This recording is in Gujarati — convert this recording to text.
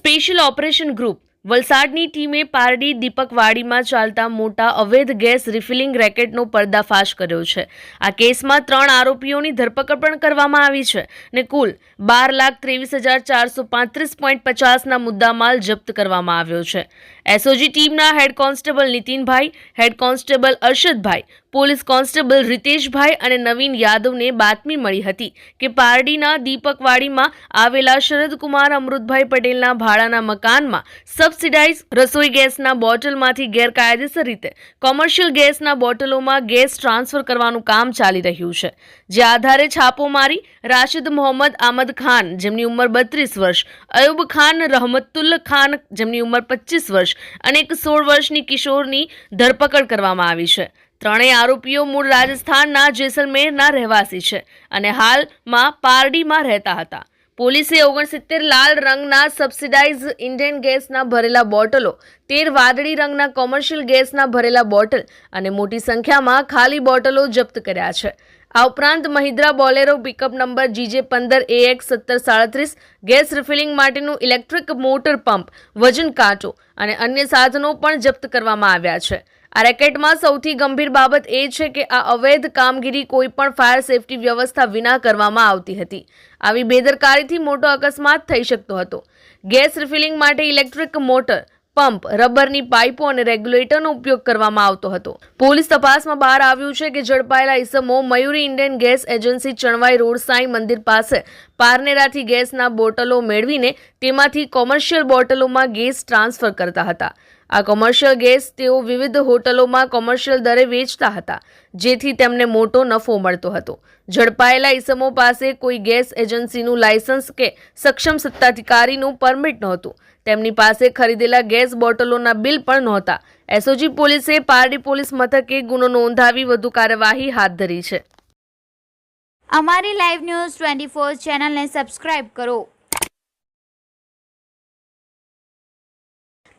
Special operation group. વલસાડની ટીમે પારડી દીપકવાડીમાં ચાલતા મોટા અવૈધ ગેસ રિફિલિંગ રેકેટનો પર્દાફાશ કર્યો છે. આ કેસમાં ત્રણ આરોપીઓની ધરપકડ પણ કરવામાં આવી છે ને કુલ બાર લાખ ત્રેવીસ હજાર ચારસો પાંત્રીસ પોઈન્ટ પચાસના મુદ્દામાલ જપ્ત કરવામાં આવ્યો છે. એસઓજી ટીમના head constable Nitinbhai, head constable Arshadbhai police constable Riteshbhai અને નવીન યાદવને બાતમી મળી હતી કે પારડીના દીપકવાડીમાં આવેલા શરદકુમાર અમૃતભાઈ પટેલના ભાડાના મકાનમાં સબસિડાઇઝ રસોઈ ગેસના બોટલમાંથી ગેરકાયદેસર રીતે કોમર્શિયલ ગેસના બોટલોમાં ગેસ ટ્રાન્સફર કરવાનું કામ ચાલી રહ્યું છે. જે આધારે છાપો મારી રાશિદ મોહમ્મદ આમદ ખાન, જેમની ઉંમર બત્રીસ વર્ષ, અયુબ ખાન રહમતુલ્લ ખાન, જેમની ઉંમર પચીસ વર્ષ અને એક સોળ વર્ષની કિશોરની ધરપકડ કરવામાં આવી છે. ત્રણેય આરોપીઓ મૂળ રાજસ્થાનના જેસલમેરના રહેવાસી છે અને હાલમાં પારડીમાં રહેતા હતા. પોલીસે ઓગણસિત્તેર લાલ રંગના સબસિડાઇઝ ઇન્ડિયન ગેસના ભરેલા બોટલો, તેર વાદળી રંગના કોમર્શિયલ ગેસના ભરેલા બોટલ અને મોટી સંખ્યામાં ખાલી બોટલો જપ્ત કર્યા છે. આ ઉપરાંત Mahindra Bolero pickup number GJ પંદર એ એક સત્તર સાડત્રીસ, ગેસ રિફિલિંગ માટેનું ઇલેક્ટ્રિક મોટર પંપ, વજન કાંટો અને અન્ય સાધનો પણ જપ્ત કરવામાં આવ્યા છે. આ રેકેટમાં સૌથી ગંભીર બાબત એ છે કે આ અવૈધ કામગીરી કોઈપણ ફાયર સેફટી વ્યવસ્થા વિના કરવામાં આવતી હતી. આવી બેદરકારીથી મોટો અકસ્માત થઈ શકતો હતો. ગેસ રિફિલિંગ માટે ઇલેક્ટ્રિક મોટર, પંપ, રબરની પાઇપો અને રેગ્યુલેટરનો ઉપયોગ કરવામાં આવતો હતો. પોલીસ તપાસમાં બહાર આવ્યું છે કે ઝડપાયેલા ઇસમો Mayuri Indian gas agency Chanvai road Sai મંદિર પાસે પારનેરાથી ગેસના બોટલો મેળવીને તેમાંથી કોમર્શિયલ બોટલોમાં ગેસ ટ્રાન્સફર કરતા હતા. આ કોમર્શિયલ ગેસ તેઓ વિવિધ હોટલોમાં કોમર્શિયલ દરે વેચતા હતા, જેથી તેમને મોટો નફો મળતો હતો. ઝડપાયેલા ઇસમો પાસે કોઈ ગેસ એજન્સીનું લાયસન્સ કે સક્ષમ સત્તાધિકારીનું પરમિટ નહોતું. તેમની પાસે ખરીદેલા ગેસ બોટલોના બિલ પણ નહોતા. એસઓજી પોલીસે પારડી પોલીસ મથકે ગુનો નોંધાવી વધુ કાર્યવાહી હાથ ધરી છે. અમારી લાઈવ ન્યૂઝ ટ્વેન્ટી ફોર ચેનલને સબસ્ક્રાઇબ કરો.